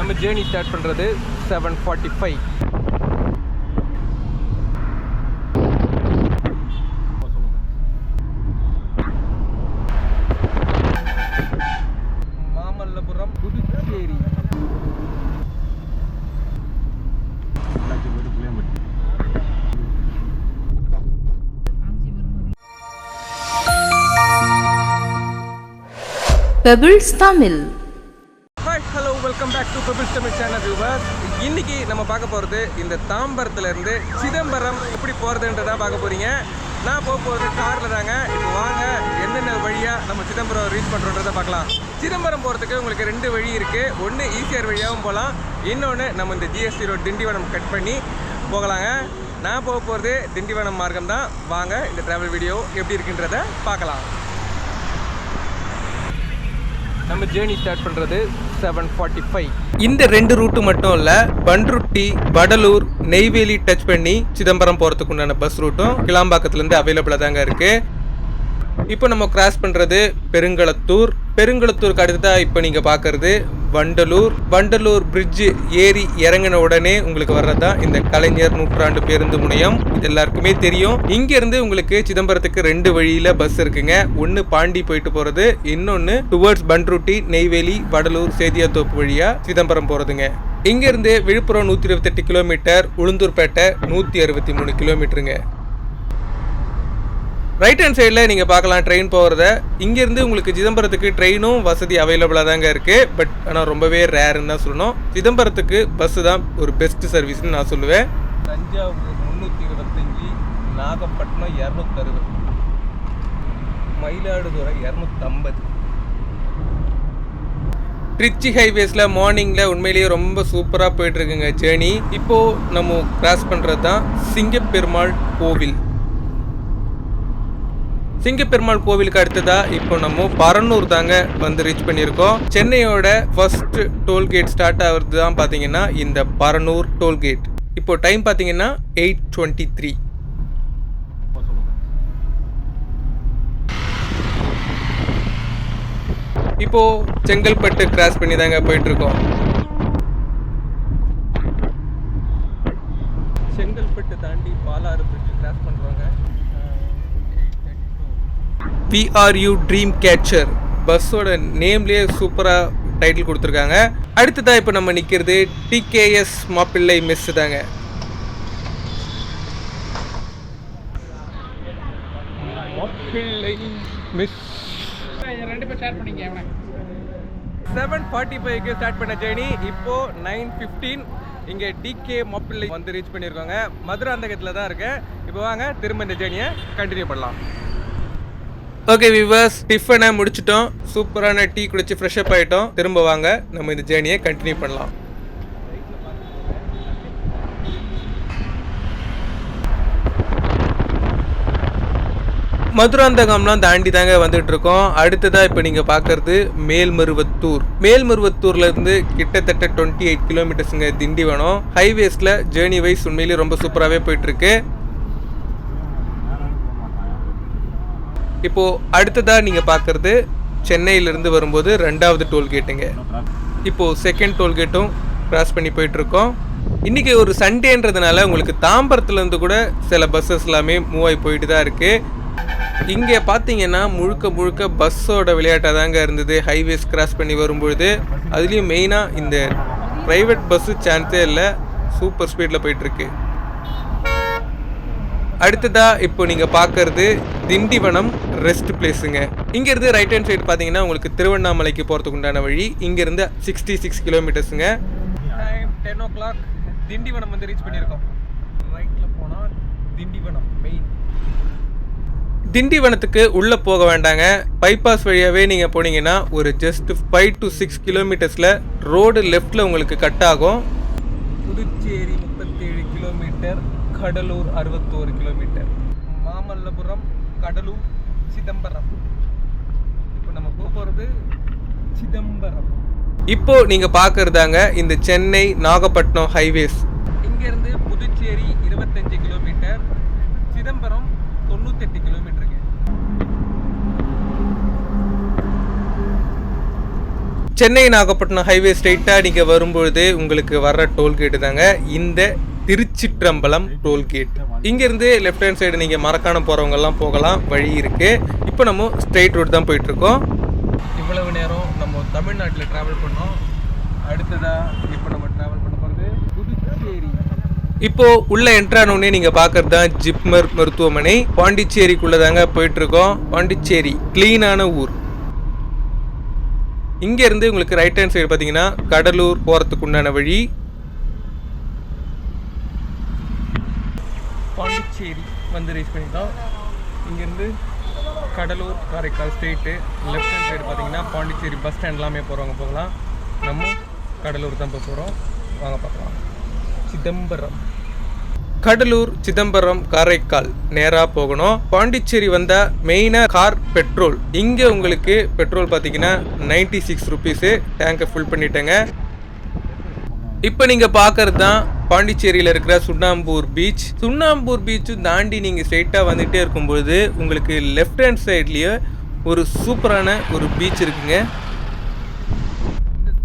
நம்ம journey start பண்ணுறது seven forty five Mamallapuram Puducherry. Pebbles Tamil welcome back to pebbles Tamil channel viewers இன்னைக்கு நம்ம பார்க்க போகிறது இந்த தாம்பரத்துலேருந்து சிதம்பரம் எப்படி போகிறதுன்றதா பார்க்க போகிறீங்க நான் போக போகிறது காரில் தாங்க. இப்போ வாங்க என்னென்ன வழியாக நம்ம சிதம்பரம் ரீச் பண்ணுறோன்றதை பார்க்கலாம். சிதம்பரம் போகிறதுக்கு உங்களுக்கு ரெண்டு வழி இருக்குது ஒன்று ஈசிஆர் வழியாகவும் போகலாம் இன்னொன்று நம்ம இந்த ஜிஎஸ்டி ரோட் திண்டிவனம் கட் பண்ணி போகலாங்க. நான் போக போகிறது திண்டிவனம் மார்க்கம் தான் வாங்க இந்த ட்ராவல் வீடியோ எப்படி இருக்குன்றத பார்க்கலாம். நம்ம ஜேர்னி ஸ்டார்ட் பண்ணுறது செவன் ஃபார்ட்டி ஃபைவ் இந்த ரெண்டு ரூட்டு மட்டும் இல்லை பன்ருட்டி வடலூர் நெய்வேலி டச் பண்ணி சிதம்பரம் போகிறதுக்கு உண்டான பஸ் ரூட்டும் கிளாம்பாக்கத்துலேருந்து அவைலபிளாக தாங்க இருக்குது இப்போ நம்ம கிராஸ் பண்ணுறது பெருங்களத்தூர். பெருங்களத்தூருக்கு அடுத்ததாக இப்போ நீங்கள் பார்க்குறது வண்டலூர் வண்டலூர் பிரிட்ஜு ஏறி இறங்கின உடனே உங்களுக்கு வர்றது? தான் இந்த கலைஞர் நூற்றாண்டு பேருந்து முனையம். இது எல்லாருக்குமே தெரியும். இங்கேருந்து உங்களுக்கு சிதம்பரத்துக்கு ரெண்டு வழியில் பஸ் இருக்குங்க. ஒன்று பாண்டி போயிட்டு போகிறது இன்னொன்று டுவர்ட்ஸ் பன்ருட்டி நெய்வேலி வடலூர் சேதியாத்தோப்பு வழியாக சிதம்பரம் போகிறதுங்க இங்கேருந்து விழுப்புரம் நூற்றி இருபத்தெட்டு கிலோமீட்டர் உளுந்தூர்பேட்டை நூற்றி அறுபத்தி மூணு கிலோமீட்டருங்க ரைட் ஹேண்ட் சைடில் நீங்கள் பார்க்கலாம் ட்ரெயின் போகிறத இங்கேருந்து உங்களுக்கு சிதம்பரத்துக்கு ட்ரெயினும் வசதி அவைலபிளாக தாங்க இருக்குது பட் ஆனால் ரொம்பவே ரேருன்னு தான் சொல்லணும். சிதம்பரத்துக்கு பஸ்ஸு தான் ஒரு பெஸ்ட் சர்வீஸ்னு நான் சொல்லுவேன். தஞ்சாவூர் முந்நூற்றி இருபத்தஞ்சி நாகப்பட்டினம் இரநூத்தறுபது. மயிலாடுதுறை இரநூத்தம்பது. ட்ரிச்சி ஹைவேஸில் மார்னிங்கில் உண்மையிலேயே ரொம்ப சூப்பராக போயிட்டுருக்குங்க ஜேர்னி இப்போது நம்ம கிராஸ் பண்ணுறது தான் சிங்கப்பெருமாள் கோவில். சிங்கப்பெருமாள் கோவிலுக்கு அடுத்ததா இப்போ நம்ம பரனூர் தாங்க வந்து ரீச் பண்ணியிருக்கோம். சென்னையோட ஃபர்ஸ்ட் டோல்கேட் ஸ்டார்ட் ஆகுறது தான் பார்த்தீங்கன்னா இந்த பரனூர் டோல்கேட் இப்போ டைம் பார்த்தீங்கன்னா எயிட் டுவெண்ட்டி த்ரீ இப்போ செங்கல்பட்டு கிராஸ் பண்ணி தாங்க போயிட்டு இருக்கோம் செங்கல்பட்டு தாண்டி பாலாறு பிரிட்ஜ் கிராஸ் பண்ணுறாங்க பிஆர்யூ ட்ரீம் கேச்சர் பஸ்ஸோட நேம்லேயே சூப்பராக டைட்டில் கொடுத்துருக்காங்க. அடுத்ததாக இப்போ நம்ம நிற்கிறது டிகேஎஸ் மாப்பிள்ளை மெஸ் தாங்க. மாப்பிள்ளை மிஸ் ரெண்டு பேர் ஷேர் பண்ணிக்க செவன் ஃபார்ட்டி ஃபைவ்க்கு ஸ்டார்ட் பண்ண ஜேர்னி இப்போ நைன் ஃபிஃப்டீன் இங்கே டிகே மாப்பிள்ளை வந்து ரீச் பண்ணியிருக்கோங்க. மதுராந்தகத்தில் தான் இருக்கேன். இப்போ வாங்க திரும்ப இந்த ஜேர்னியை கண்டினியூ பண்ணலாம். ஓகே விவர்ஸ் டிஃபனை முடிச்சிட்டோம். சூப்பரான டீ குடிச்சு ஃப்ரெஷ் அப் ஆகிட்டோம் திரும்ப வாங்க நம்ம இந்த ஜேர்னியை கண்டினியூ பண்ணலாம். மதுராந்தகம்லாம் தாண்டி தாங்க வந்துட்டு இருக்கோம். அடுத்ததாக இப்போ நீங்கள் பார்க்குறது மேல்மருவத்தூர். மேல்மருவத்தூர்லேருந்து கிட்டத்தட்ட டுவெண்ட்டி எயிட் கிலோமீட்டர்ஸுங்க திண்டிவனம். ஹைவேஸில் ஜேர்னி வைஸ் உண்மையிலேயே ரொம்ப சூப்பராகவே போயிட்டுருக்கு இப்போது அடுத்ததாக நீங்கள் பார்க்குறது சென்னையிலேருந்து வரும்போது ரெண்டாவது டோல்கேட்டுங்க இப்போது செகண்ட் டோல்கேட்டும் க்ராஸ் பண்ணி போயிட்டுருக்கோம். இன்றைக்கி இன்னைக்கு ஒரு சண்டேன்றதுனால உங்களுக்கு தாம்பரத்துலேருந்து கூட சில பஸ்ஸஸ் எல்லாமே மூவ் ஆகி போயிட்டு தான் இருக்குது இங்கே பார்த்தீங்கன்னா முழுக்க முழுக்க பஸ்ஸோட விளையாட்டாக தாங்க இருந்தது. ஹைவேஸ் கிராஸ் பண்ணி வரும்பொழுது அதுலேயும் மெயினாக இந்த ப்ரைவேட் பஸ்ஸு சான்ஸே இல்லை சூப்பர் ஸ்பீடில் போயிட்டுருக்கு. அடுத்ததா இப்போ நீங்க பார்க்கறது திண்டிவனம் ரெஸ்ட் பிளேஸுங்க இங்கிருந்து ரைட் ஹேண்ட் சைடு பார்த்தீங்கன்னா உங்களுக்கு திருவண்ணாமலைக்கு போகிறதுக்கு உண்டான வழி. இங்கிருந்து சிக்ஸ்டி சிக்ஸ் கிலோமீட்டர்ஸுங்க டென் ஓ கிளாக் திண்டிவனம் வந்து ரீச் பண்ணியிருக்கோம். ரைட்டில் போனால் திண்டிவனம் மெயின் திண்டிவனத்துக்கு உள்ளே போக வேண்டாங்க. பைபாஸ் வழியாகவே நீங்கள் போனீங்கன்னா ஒரு ஜஸ்ட் ஃபைவ் டு சிக்ஸ் கிலோமீட்டர்ஸில் ரோடு லெஃப்டில் உங்களுக்கு கட் ஆகும். புதுச்சேரி முப்பத்தேழு கிலோமீட்டர் கடலூர் அறுபத்தோரு கிலோமீட்டர் மாமல்லபுரம் கடலூர் சிதம்பரம். இப்போ நம்ம போக போகிறது சிதம்பரம். இப்போ நீங்க பார்க்கறதாங்க இந்த சென்னை நாகப்பட்டினம் ஹைவேஸ் இங்க இருந்து புதுச்சேரி இருபத்தஞ்சு கிலோமீட்டர் சிதம்பரம் தொண்ணூத்தெட்டு கிலோமீட்டருங்க சென்னை நாகப்பட்டினம் ஹைவே ஸ்ட்ரைட்டாக நீங்கள் வரும்பொழுது உங்களுக்கு வர்ற டோல்கேட்டு தாங்க. இந்த திருச்சிற்றம்பலம் டோல்கேட் இங்கேருந்து லெஃப்ட் ஹேண்ட் சைடு நீங்கள் மரக்காணம் போகிறவங்கெல்லாம் போகலாம். வழி இருக்குது இப்போ நம்ம ஸ்ட்ரெயிட் ரோடு தான் போயிட்டுருக்கோம். இவ்வளவு நேரம் நம்ம தமிழ்நாட்டில் ட்ராவல் பண்ணோம். அடுத்ததாக இப்போ நம்ம ட்ராவல் பண்ண போகிறது புதுச்சேரி. இப்போ உள்ள என்ட்ரானோடனே நீங்கள் பார்க்கறது தான் ஜிப்மர் மருத்துவமனை. பாண்டிச்சேரிக்குள்ளே தாங்க போயிட்டுருக்கோம். பாண்டிச்சேரி கிளீனான ஊர். இங்கேருந்து உங்களுக்கு ரைட் ஹேண்ட் சைடு பார்த்தீங்கன்னா கடலூர் போகிறதுக்கு உண்டான வழி. பாண்டிச்சேரி வந்து ரீச் பண்ணிட்டோம் இங்கேருந்து Cuddalore Karaikal straight left hand side பார்த்தீங்கன்னா பாண்டிச்சேரி பஸ் ஸ்டாண்ட் எல்லாமே போகிறவங்க போகலாம். நம்ம கடலூர் தான் போக போகிறோம் வாங்க பார்க்கலாம். சிதம்பரம். கடலூர் சிதம்பரம் காரைக்கால் நேராக போகணும். பாண்டிச்சேரி வந்தால் மெயினாக கார் பெட்ரோல் இங்கே உங்களுக்கு பெட்ரோல் பார்த்தீங்கன்னா நைன்டி சிக்ஸ் ருபீஸு டேங்கை ஃபுல் பண்ணிட்டேங்க. இப்போ நீங்கள் பார்க்கறது தான் பாண்டிச்சேரியில் இருக்கிற சுண்ணாம்பூர் பீச் சுண்ணாம்பூர் பீச்சும் தாண்டி நீங்கள் ஸ்ட்ரைட்டாக வந்துகிட்டே இருக்கும்பொழுது உங்களுக்கு லெஃப்ட் ஹேண்ட் சைட்லேயே ஒரு சூப்பரான ஒரு பீச் இருக்குங்க.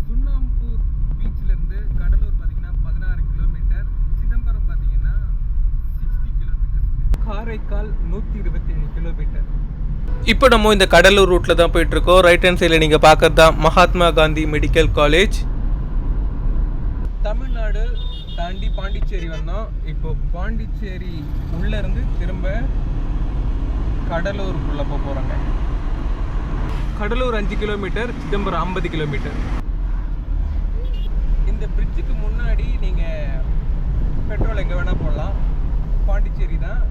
சுண்ணாம்பூர் பீச்லேருந்து கடலூர் பார்த்தீங்கன்னா பதினாறு கிலோமீட்டர் சிதம்பரம் பார்த்தீங்கன்னா சிக்ஸ்டி கிலோமீட்டர் காரைக்கால் நூற்றி இருபத்தி ஏழு கிலோமீட்டர் இப்போ நம்ம இந்த கடலூர் ரூட்டில் தான் போயிட்டு இருக்கோம். ரைட் ஹேண்ட் சைடில் நீங்கள் பார்க்கறது தான் மகாத்மா காந்தி மெடிக்கல் காலேஜ் தாண்டி பாண்டிச்சேரி வந்தோம். இப்போ பாண்டிச்சேரி உள்ள இருந்து திரும்ப கடலூருக்குள்ள போக போறாங்க. கடலூர் அஞ்சு கிலோமீட்டர் சிதம்பரம் ஐம்பது கிலோமீட்டர். இந்த பிரிட்ஜுக்கு முன்னாடி நீங்க பெட்ரோல் எங்க வேணா போடலாம். பாண்டிச்சேரி தான்.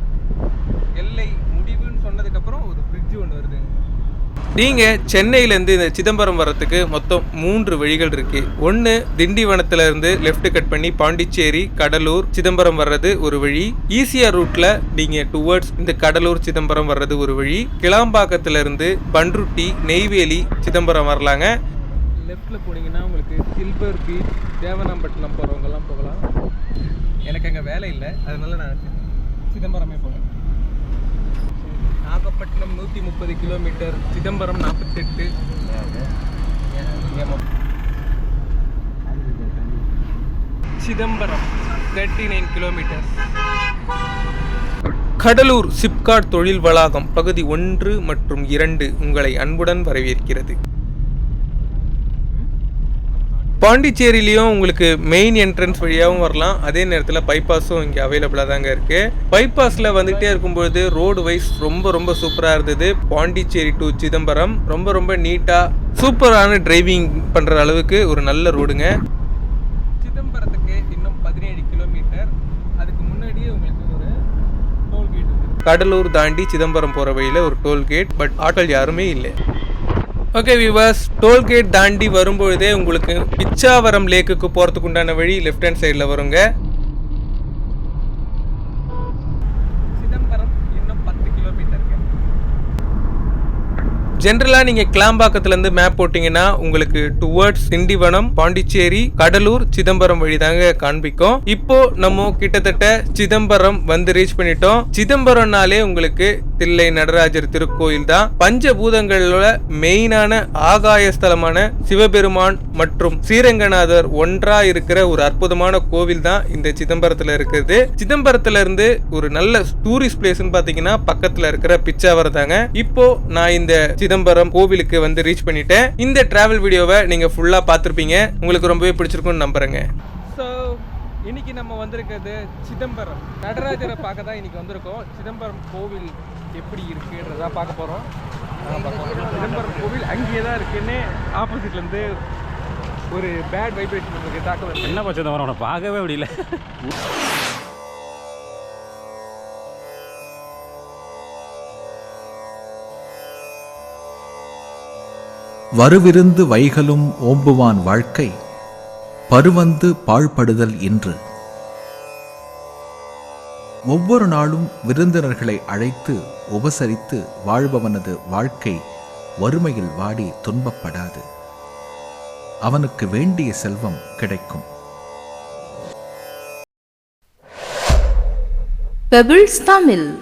நீங்கள் சென்னையிலேருந்து இந்த சிதம்பரம் வர்றதுக்கு மொத்தம் மூன்று வழிகள் இருக்குது ஒன்று திண்டிவனத்துலேருந்து லெஃப்ட் கட் பண்ணி பாண்டிச்சேரி கடலூர் சிதம்பரம் வர்றது ஒரு வழி. ஈஸியாக ரூட்டில் நீங்கள் டுவர்ட்ஸ் இந்த கடலூர் சிதம்பரம் வர்றது ஒரு வழி. கிளாம்பாக்கத்துலேருந்து பன்ருட்டி நெய்வேலி சிதம்பரம் வரலாங்க. லெஃப்ட்டில் போனீங்கன்னா உங்களுக்கு சில்வர் பீச் தேவனாம்பட்டினம் போகிறவங்கலாம் போகலாம். எனக்கு அங்கே வேலை இல்லை. அதனால நான் சிதம்பரமே போகிறேன் நாகப்பட்டினம் நூற்றி முப்பது கிலோமீட்டர் சிதம்பரம் நாற்பத்தெட்டு. Chidambaram thirty nine kilometre Cuddalore SIPCOT தொழில் வளாகம் பகுதி ஒன்று மற்றும் இரண்டு உங்களை அன்புடன் வரவேற்கிறது. பாண்டிச்சேரியிலையும் உங்களுக்கு மெயின் என்ட்ரன்ஸ் வழியாகவும் வரலாம். அதே நேரத்தில் பைபாஸும் இங்கே அவைலபிளாக தாங்க இருக்குது பைபாஸில் வந்துகிட்டே இருக்கும்பொழுது ரோடு வைஸ் ரொம்ப ரொம்ப சூப்பராக இருந்தது. பாண்டிச்சேரி டு சிதம்பரம். ரொம்ப ரொம்ப நீட்டாக சூப்பரான டிரைவிங் பண்ணுற அளவுக்கு ஒரு நல்ல ரோடுங்க சிதம்பரத்துக்கு இன்னும் பதினேழு கிலோமீட்டர் அதுக்கு முன்னாடியே உங்களுக்கு ஒரு டோல்கேட் கடலூர் தாண்டி சிதம்பரம் போகிற வழியில் ஒரு டோல்கேட் பட் ஆட்டோல் யாருமே இல்லை. ஓகே விவர்ஸ் டோல்கேட் தாண்டி வரும்பொழுதே உங்களுக்கு பிச்சாவரம் லேக்குக்கு போகிறதுக்கு உண்டான வழி லெஃப்ட் ஹேண்ட் சைடில் வருங்க சிதம்பரம் இன்னும் பத்து கிலோமீட்டர் ஜென்ரலாக நீங்கள் கிளாம்பாக்கத்துலேருந்து மேப் போட்டிங்கன்னா உங்களுக்கு டுவர்ட்ஸ் திண்டிவனம் பாண்டிச்சேரி கடலூர் சிதம்பரம் வழி தாங்க காண்பிக்கும். இப்போ நம்ம கிட்டத்தட்ட சிதம்பரம் வந்து ரீச் பண்ணிட்டோம். சிதம்பரம்னாலே உங்களுக்கு தில்லை நடராஜர் திருக்கோயில் தான். பஞ்சபூதங்களோட மெயினான ஆகாய ஸ்தலமான சிவபெருமான் மற்றும் ஸ்ரீரங்கநாதர் ஒன்றா இருக்கிற ஒரு அற்புதமான கோவில் தான் இந்த சிதம்பரத்தில் இருக்குது. சிதம்பரத்துல இருந்து ஒரு நல்ல டூரிஸ்ட் பிளேஸ்னு பார்த்தீங்கன்னா பக்கத்தில் இருக்கிற பிச்சாவரம் தாங்க. இப்போ நான் இந்த சிதம்பரம் கோவிலுக்கு வந்து ரீச் பண்ணிட்டேன். இந்த டிராவல் வீடியோவை நீங்க ஃபுல்லா பார்த்திருப்பீங்க. உங்களுக்கு ரொம்பவே பிடிச்சிருக்கும்னு நம்புறேங்க. ஸோ இன்னைக்கு நம்ம வந்திருக்கிறது சிதம்பரம். நடராஜரை பார்க்க தான் இன்னைக்கு வந்திருக்கோம். சிதம்பரம் கோவில் எப்படி இருக்குன்றதா பார்க்க போகிறோம் சிதம்பரம் கோவில் அங்கேயே தான் இருக்குன்னு ஆப்போசிட்லேருந்து ஒரு பேட் வைப்ரேஷன் உங்களுக்கு தாக்க என்ன பச்சை தவிர உன்னை பார்க்கவே முடியல. வருவிருந்து வைகலும் ஓம்புவான் வாழ்க்கை பருவந்து பாழ்படுதல் இன்று. ஒவ்வொரு நாளும் விருந்தினர்களை அழைத்து உபசரித்து வாழ்பவனது வாழ்க்கை வறுமையில் வாடி துன்பப்படாது. அவனுக்கு வேண்டிய செல்வம் கிடைக்கும். பெபிள்ஸ் தமிழ்